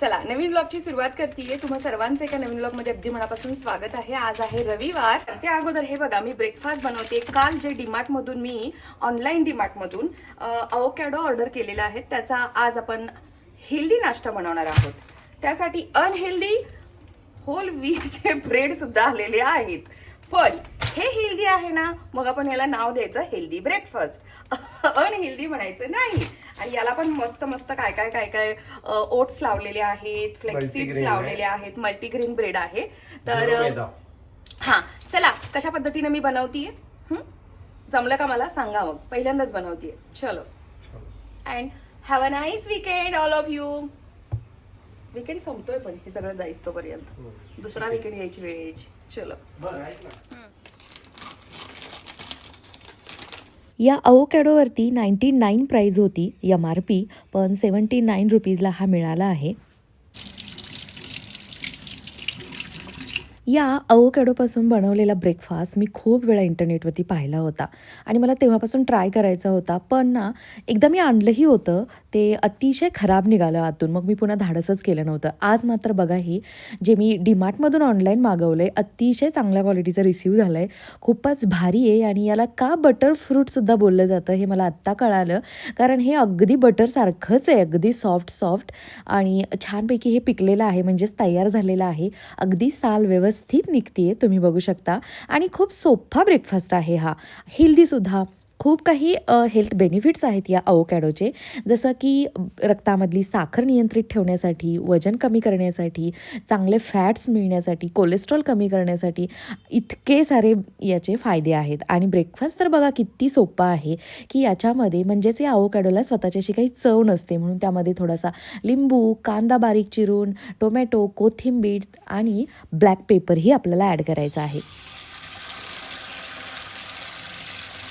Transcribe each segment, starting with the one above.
चला नवीन ब्लॉगची सुरुवात करते तुम्हा सर्वांचं एका नवीन ब्लॉगमध्ये अगदी मनापासून स्वागत आहे. आज आहे रविवार. त्या अगोदर हे बघा मी ब्रेकफास्ट बनवते काल जे डीमार्ट मधून मी ऑनलाईन डीमार्ट मधून अवोकॅडो ऑर्डर केलेला आहे. त्याचा आज आपण हेल्दी नाश्ता बनवणार आहोत. त्यासाठी अनहेल्दी होल व्हीटचे ब्रेड सुद्धा आलेले आहेत. पण हे हेल्दी आहे ना? मग आपण याला नाव द्यायचं हेल्दी ब्रेकफास्ट अनहेल्दी म्हणायचं नाही. आणि याला पण मस्त मस्त काय काय काय काय ओट्स लावलेले आहेत फ्लेक्सीड्स लावलेले आहेत मल्टीग्रेन ब्रेड आहे. तर. हा चला कशा पद्धतीने मी बनवतीये? हं? जमलं का मला? सांगा मग. पहिल्यांदाच बनवतीये. चलो. And have a nice weekend all of you weekend संपतोय पण हे सगळं जाईस तोपर्यंत. दुसरा विकेंड यायची वेळ यायची. चलो बरं ऐक ना या अवोकॅडोवरती नाईन्टी नाईन प्राईज होती एम आर पी पण सेवन्टी नाईन रुपीजला हा मिळाला आहे. या अवोकॅडोपासून बनवलेला ब्रेकफास्ट मी खूप वेळा इंटरनेटवरती पाहिला होता आणि मला तेव्हापासून ट्राय करायचा होता पण ना एकदा मी आणलंही होतं ते अतिशय खराब निघालं आतून. मग मी पुन्हा धाडसच केलं नव्हतं. आज मात्र बघा ही जे मी डीमार्टमधून ऑनलाईन मागवलं आहे अतिशय चांगल्या क्वालिटीचं रिसीव झालं आहे खूपच भारी आहे आणि याला का बटर फ्रूटसुद्धा बोललं जातं हे मला आत्ता कळालं. कारण हे अगदी बटरसारखंच आहे अगदी सॉफ्ट सॉफ्ट आणि छानपैकी हे पिकलेलं आहे म्हणजेच तयार झालेलं आहे. अगदी साल व्यवस्थित निघतीये तुम्ही बघू शकता. आणि खूप सोपा ब्रेकफास्ट आहे हा. हेल्दीसुद्धा खूप काही हेल्थ बेनिफिट्स आहेत या अवोकॅडोचे जसं की रक्तामधली साखर नियंत्रित ठेवण्यासाठी वजन कमी करण्यासाठी चांगले फॅट्स मिळण्यासाठी कोलेस्ट्रॉल कमी करण्यासाठी इतके सारे याचे फायदे आहेत. आणि ब्रेकफास्ट तर बघा किती सोपा आहे की याच्यामध्ये म्हणजेच या अवोकॅडोला स्वतःची अशी काही चव नसते. म्हणून त्यामध्ये थोडासा लिंबू कांदा बारीक चिरून टोमॅटो कोथिंबीर आणि ब्लॅक पेपरही आपल्याला ॲड करायचा आहे.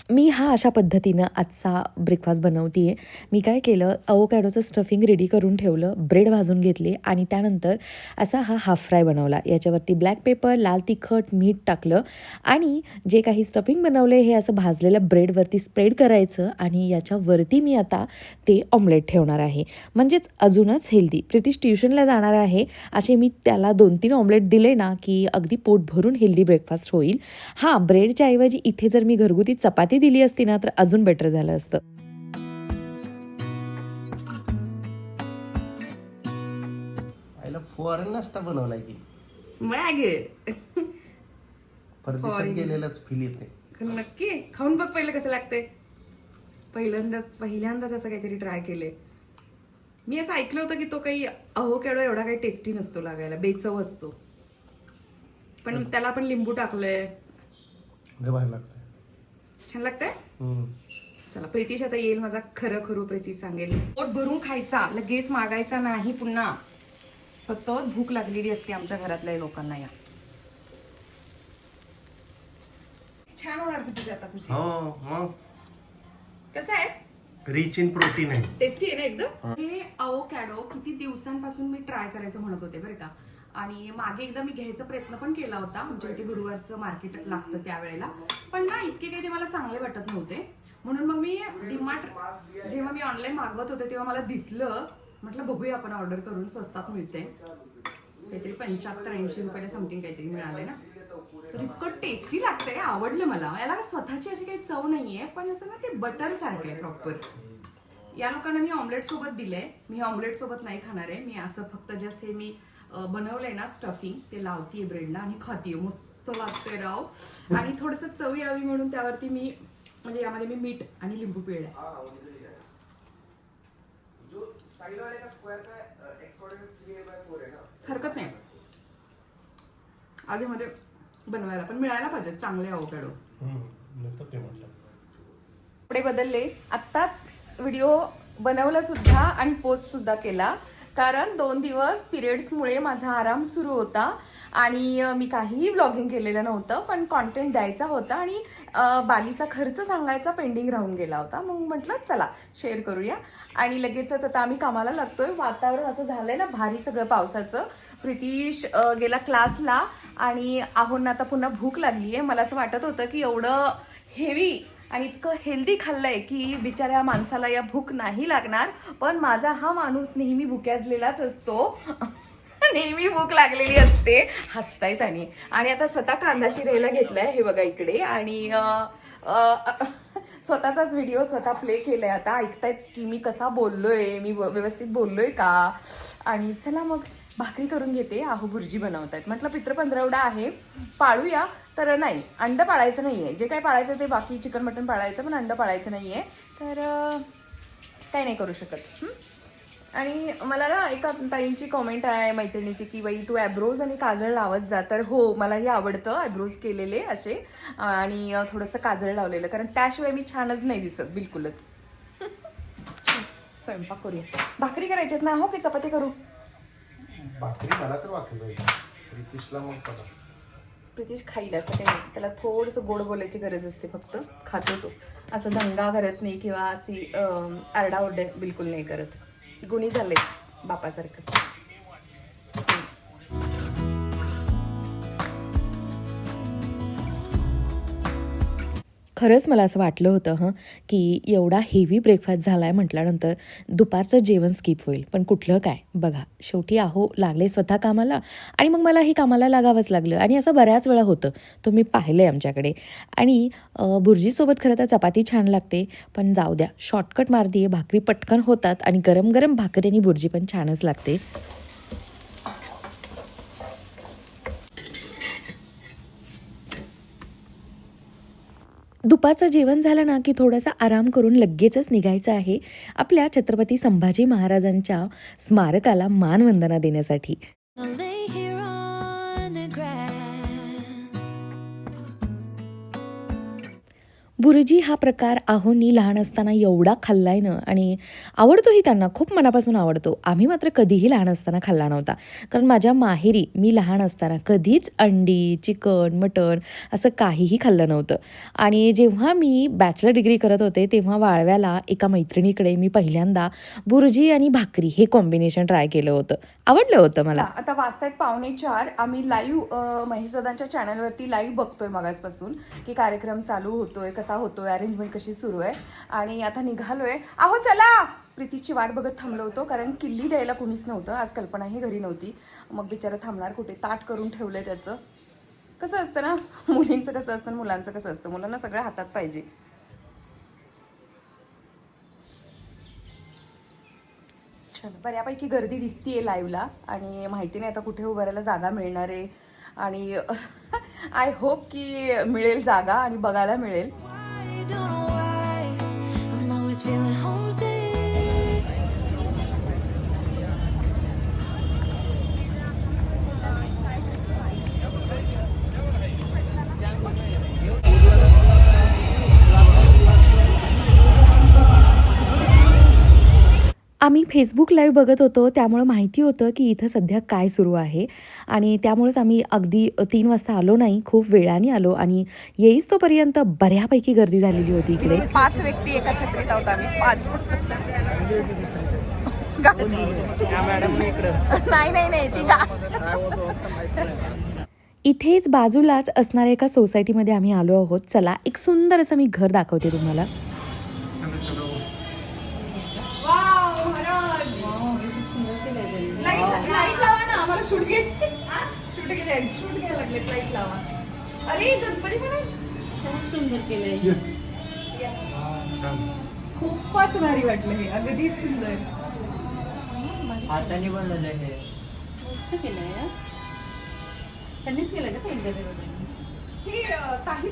मी हा अशा पद्धतीनं आजचा ब्रेकफास्ट बनवते आहे मी काय केलं अवोकॅडोचं स्टफिंग रेडी करून ठेवलं ब्रेड भाजून घेतले आणि त्यानंतर असा हा हाफ फ्राय बनवला. याच्यावरती ब्लॅक पेपर लाल तिखट मीठ टाकलं आणि जे काही स्टफिंग बनवले हे असं भाजलेल्या ब्रेडवरती स्प्रेड करायचं आणि याच्यावरती मी आता ते ऑमलेट ठेवणार आहे. म्हणजेच अजूनच हेल्दी प्रितीश ट्युशनला जाणार आहे. असे मी त्याला दोन तीन ऑमलेट दिले ना की अगदी पोट भरून हेल्दी ब्रेकफास्ट होईल. हां ब्रेडच्या ऐवजी इथे जर मी घरगुती चपाती दिली असती ना तर अजून बेटर झालं असतं. फॉरेन नाश्ता बनवलाय की. मॅग. परदेशात. गेलेलाच फील येते नक्की. खाऊन बघ पहिलं कसं लागते पहिल्यांदाच पहिल्यांदाच असं काहीतरी ट्राय केलंय. मी असं ऐकलं होतं की तो काही अहोकॅडो एवढा काही टेस्टी नसतो लागायला बेचव असतो. पण त्याला आपण लिंबू टाकलंय. लागतंय. छान लागतंय. चला प्रीतीश आता येईल माझा खरं खरू प्रीती सांगेल. पोट भरून खायचा लगेच मागायचा नाही पुन्हा. सतत भूक लागलेली असते आमच्या घरातल्या लोकांना या. छान होणार प्रीतीश आता तुझी. हो कसं आहे? रिच इन प्रोटीन आहे. टेस्टी आहे ना एकदम? हे. अवोकॅडो किती दिवसांपासून मी ट्राय करायचं म्हणत होते बरं का. आणि मागे एकदा मी घ्यायचा प्रयत्न पण केला होता. म्हणजे इथे गुरुवारचं मार्केट लागतं त्यावेळेला. पण ना इतके काही ते मला चांगले वाटत नव्हते. म्हणून मग मी डिमार्ट जेव्हा मी ऑनलाईन मागवत होते तेव्हा मला दिसलं. म्हटलं बघूया आपण ऑर्डर करून स्वस्तात मिळते. काहीतरी पंच्याहत्तर ऐंशी रुपयाला समथिंग काहीतरी मिळाले ना. तर इतकं टेस्टी लागतंय आवडलं मला. याला स्वतःची अशी काही चव नाहीये पण असं ना ते बटर सारखं आहे प्रॉपर या लोकांना मी ऑमलेट सोबत दिलंय. मी ऑमलेट सोबत नाही खाणार आहे. मी असं फक्त जस्ट हे मी बनवलंय ना स्टफिंग ते लावतीये ब्रेडला आणि खातीये. मस्त लागतंय राव. आणि थोडस चव यावी म्हणून त्यावरती मी म्हणजे यामध्ये मी मीठ आणि लिंबू पिळलंय. हरकत नाही. आधी मध्ये बनवायला पण मिळायला पाहिजे. चांगले अवकाडो हम्म. नुसतं ते म्हटलं कपडे बदलले. आत्ताच व्हिडिओ बनवला सुद्धा आणि पोस्ट सुद्धा केला. कारण दोन दिवस पिरियड्समुळे माझा आराम सुरू होता आणि मी काहीही व्लॉगिंग केलेलं नव्हतं पण कॉन्टेंट द्यायचा होता आणि अं, बालीचा खर्च सांगायचा पेंडिंग राहून गेला होता. मग म्हटलं चला शेअर करूया. आणि लगेचच आता आम्ही कामाला लागतोय. वातावरण असं झालंय ना भारी सगळं पावसाचं. प्रितीश गेला क्लासला आणि आहोंना आता पुन्हा भूक लागली आहे मला असं वाटत होतं की एवढं हेवी आणि इतकं हेल्दी खाल्लंय की बिचाऱ्या माणसाला या भूक नाही लागणार पण माझा हा माणूस नेहमी भुक्याजलेलाच असतो. नेहमी भूक लागलेली असते. हसताय त्याने. आणि आता स्वतः कांदा चिरायला घेतलाय हे बघा इकडे. आणि स्वतःचाच व्हिडिओ स्वतः प्ले केलाय आता. ऐकतायत की मी कसा बोललोय? मी व्यवस्थित बोललोय का? आणि चला मग. भाकरी करून घेते आहो भुर्जी बनवतायत. म्हटलं पित्र पंधरवडा आहे पाळूया. तर नाही अंडं पाळायचं नाही आहे जे काय पाळायचं ते बाकी चिकन मटन पाळायचं पण अंड पाळायचं नाही आहे तर काय नाही करू शकत. आणि मला ना एका ताईंची कॉमेंट आहे मैत्रिणीची की बाई तू ॲब्रोज आणि काजळ लावत जा. तर हो मलाही आवडतं ॲब्रोज केलेले असे. आणि थोडंसं काजळ लावलेलं. कारण त्याशिवाय मी छानच नाही दिसत बिलकुलच. स्वयंपाक करूया. भाकरी करायच्यात ना? हो की चपाती करू? भाकरी मला तर वाकलं रितिशला मग बघा प्रितिश खाईल असं काही नाही. त्याला थोडंसं गोड बोलायची गरज असते फक्त. खातो तो. असं दंगा करत नाही किंवा अशी आरडाओरडे बिलकुल नाही करत. गुणी झाले बापासारखं. खरंच मला असं वाटलं होतं हं की एवढा हेवी ब्रेकफास्ट झाला आहे म्हटल्यानंतर दुपारचं जेवण स्किप होईल. पण कुठलं काय? बघा शेवटी आहो लागले स्वतः कामाला आणि मग मला हे कामाला लागावंच लागलं. आणि असं बऱ्याच वेळा होतं. तो मी पाहिलं आहे आमच्याकडे. आणि भुर्जीसोबत खरं तर चपाती छान लागते पण जाऊ द्या शॉर्टकट मारती भाकरी पटकन होतात आणि गरम गरम भाकरी आणि भुर्जी पण छानच लागते. दुपारचं जेवण झालं ना की थोडासा आराम करून लगेचच निघायचं आहे आपल्या छत्रपती संभाजी महाराजांच्या स्मारकाला मानवंदना देण्यासाठी. बुरुजी हा प्रकार आहोंनी लहान असताना एवढा खाल्लाय ना आणि आवडतोही त्यांना खूप मनापासून आवडतो. आम्ही मात्र कधीही लहान असताना खाल्ला नव्हता. कारण माझ्या माहेरी मी लहान असताना कधीच अंडी चिकन मटण असं काहीही खाल्लं नव्हतं. आणि जेव्हा मी बॅचलर डिग्री करत होते तेव्हा वाळव्याला एका मैत्रिणीकडे मी पहिल्यांदा बुरुजी आणि भाकरी हे कॉम्बिनेशन ट्राय केलं होतं. आवडलं होतं मला. आता वाजतायत पावणे चार. आम्ही लाईव्ह महेश दादांच्या चॅनलवरती लाईव्ह बघतोय मगासपासून की कार्यक्रम चालू होतोय कसं होतोय अरेंजमेंट कशी सुरू आहे? आणि आता निघालोय. अहो चला! प्रीतीची वाट बघत थांबलो होतो कारण किल्ली द्यायला कुणीच नव्हतं. आज कल्पनाही घरी नव्हती. मग बिचारा थांबणार कुठे? ताट करून ठेवलंय त्याचं. कसं असतं ना? मुलींचं कसं असतं मुलांचं कसं असतं? मुलांना सगळं हातात पाहिजे. बऱ्यापैकी गर्दी दिसतीये लाईव्हला आणि माहिती नाही आता कुठे उभं राहायला जागा मिळणार आहे. आणि आय होप की मिळेल जागा आणि बघायला मिळेल. Don't know why. I'm always feeling homesick. आम्ही फेसबुक लाईव्ह बघत होतो त्यामुळं माहिती होतं की इथं सध्या काय सुरू आहे. आणि त्यामुळेच आम्ही अगदी तीन वाजता आलो नाही खूप वेळाने आलो आणि येईच तोपर्यंत बऱ्यापैकी गर्दी झालेली होती इकडे. पाच व्यक्ती एका छत्रीत आहोत आम्ही पाच. नाही नाही नाही ती गा इथेच बाजूलाच असणाऱ्या एका सोसायटीमध्ये आम्ही आलो आहोत. चला एक सुंदर असं मी घर दाखवते तुम्हाला. शूट घ्यायचे? शूट घ्यायला शूट घ्यायला लागले लाइट लावा. अरे गणपती. खूप सुंदर केलंय. खूपच भारी वाटलं हे अगदीच सुंदर. हाताने बनवलं हे. मस्त केलंय त्यांनीच केलं का ते इंटरव्ह्यू हे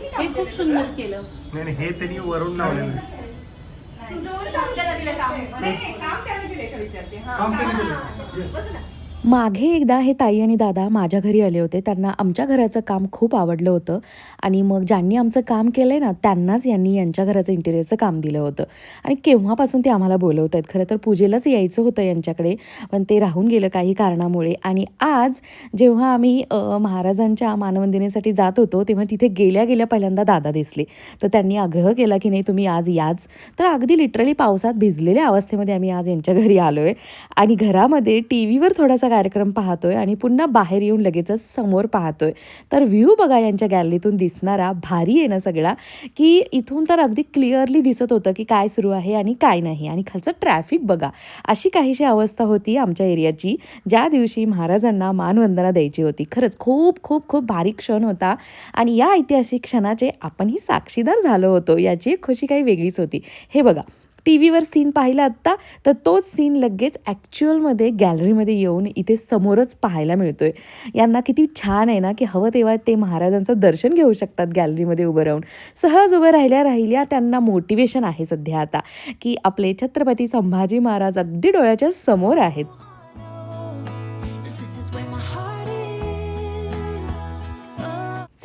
काम खूप सुंदर केलं. नाही नाही, हे त्यांनी वरून लावलेलं दिसतं सांग त्याला दिलं काम? नाही काम त्याने दिलंय का विचारते? हा काम काम-. बस ना. मागे एकदा हे ताई आणि दादा माझ्या घरी आले होते. त्यांना आमच्या घराचं काम खूप आवडलं होतं. आणि मग ज्यांनी आमचं काम केलं आहे ना त्यांनाच यांनी यांच्या घराचं इंटेरियरचं काम दिलं होतं. आणि केव्हापासून ते आम्हाला बोलवत आहेत खरं तर पूजेलाच यायचं होतं यांच्याकडे पण ते राहून गेलं काही कारणामुळे. आणि आज जेव्हा आम्ही महाराजांच्या मानवंदिनेसाठी जात होतो तेव्हा तिथे गेल्या गेल्या पहिल्यांदा दादा दिसले. तर त्यांनी आग्रह केला की नाही तुम्ही आज याच. तर अगदी लिटरली पावसात भिजलेल्या अवस्थेमध्ये आम्ही आज यांच्या घरी आलो आहे आणि घरामध्ये टी व्हीवर थोडासा कार्यक्रम पाहतोय आणि पुन्हा बाहेर येऊन लगेचच समोर पाहतोय. तर व्ह्यू बघा यांच्या गॅलरीतून दिसणारा भारी आहे ना सगळा की इथून तर अगदी क्लिअरली दिसत होतं की काय सुरू आहे आणि काय नाही. आणि खालचं ट्रॅफिक बघा अशी काहीशी अवस्था होती आमच्या एरियाची ज्या दिवशी महाराजांना मानवंदना द्यायची होती. खरंच खूप खूप खूप भारी क्षण होता आणि या ऐतिहासिक क्षणाचे आपणही साक्षीदार झालो होतो याची खुशी काही वेगळीच होती. हे बघा टी व्हीवर सीन पाहिला आत्ता तर तोच सीन लगेच ॲक्च्युअलमध्ये गॅलरीमध्ये येऊन इथे समोरच पाहायला मिळतोय. यांना किती छान आहे ना की हवं तेव्हा ते महाराजांचं दर्शन घेऊ शकतात गॅलरीमध्ये उभं राहून. सहज उभं राहिल्या राहिल्या त्यांना मोटिवेशन आहे सध्या आता की आपले छत्रपती संभाजी महाराज अगदी डोळ्याच्या समोर आहेत.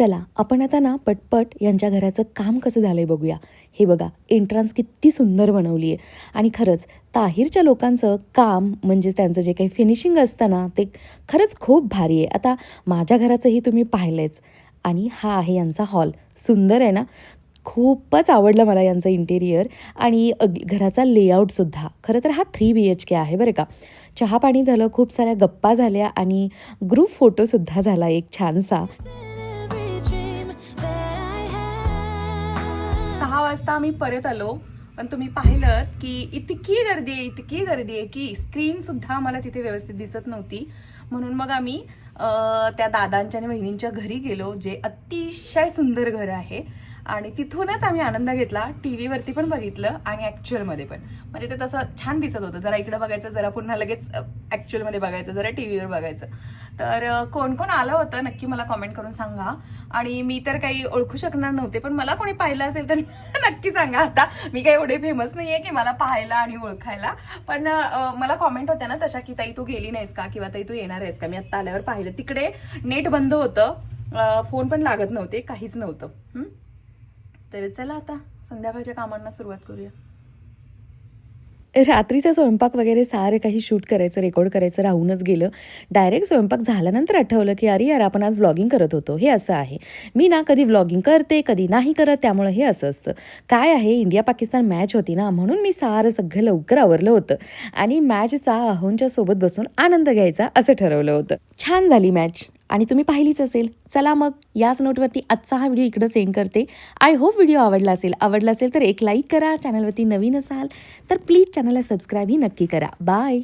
चला आपण आता ना पटपट यांच्या घराचं काम कसं झालं आहे बघूया. हे बघा एंट्रन्स किती सुंदर बनवली आहे आणि खरंच ताहीरच्या लोकांचं काम म्हणजे त्यांचं जे काही फिनिशिंग असतं ना ते खरंच खूप भारी आहे आता माझ्या घराचंही तुम्ही पाहिलंच आणि हा आहे यांचा हॉल सुंदर आहे ना? खूपच आवडलं मला यांचं इंटेरियर आणि अग- घराचा लेआउटसुद्धा खरं तर हा थ्री बी एच के आहे बरं का? चहा पाणी झालं खूप साऱ्या गप्पा झाल्या आणि ग्रुप फोटोसुद्धा झाला एक छानसा. वाजता आम्ही परत आलो. पण तुम्ही पाहिलं की इतकी गर्दी आहे इतकी गर्दी आहे की स्क्रीन सुद्धा आम्हाला तिथे व्यवस्थित दिसत नव्हती. म्हणून मग आम्ही त्या दादांच्या आणि बहिणींच्या घरी गेलो जे अतिशय सुंदर घर आहे. आणि तिथूनच आम्ही आनंद घेतला. टी व्हीवरती पण बघितलं आणि ॲक्च्युअलमध्ये पण. म्हणजे ते तसं छान दिसत होतं. जरा इकडं बघायचं जरा पुन्हा लगेच ॲक्च्युअलमध्ये बघायचं जरा टी व्हीवर बघायचं. तर कोण कोण आलं होतं नक्की मला कॉमेंट करून सांगा. आणि मी तर काही ओळखू शकणार नव्हते पण मला कोणी पाहिलं असेल तर नक्की सांगा आता. मी काही एवढे फेमस नाही आहे की मला पाहायला आणि ओळखायला. पण मला कॉमेंट होत्या ना तशा की ताई तू गेली नाहीस का? किंवा ताई तू येणार आहेस का? मी आत्ता आल्यावर पाहिलं. तिकडे नेट बंद होतं. फोन पण लागत नव्हते काहीच नव्हतं. तर चला आता संध्याकाळच्या कामांना सुरुवात करूया. रात्रीचा स्वयंपाक वगैरे सारे काही शूट करायचं रेकॉर्ड करायचं राहूनच गेलं. डायरेक्ट स्वयंपाक झाल्यानंतर आठवलं की अरे यार आपण आज व्लॉगिंग करत होतो. हे असं आहे. मी ना कधी व्लॉगिंग करते कधी नाही करत त्यामुळे हे असं असतं. काय आहे इंडिया पाकिस्तान मॅच होती ना म्हणून मी सारं सगळं लवकर आवरलं होतं. आणि मॅचचा अहोंच्या सोबत बसून आनंद घ्यायचा असं ठरवलं होतं. छान झाली मॅच. आणि तुम्ही पाहिलीच असेल. चला मग याच नोटवरती आजचा हा व्हिडिओ इकडं सेंड करते. आय होप व्हिडिओ आवडला असेल. आवडला असेल तर एक लाईक करा. चॅनलवरती नवीन असाल तर प्लीज चॅनलला सबस्क्राईबही नक्की करा. बाय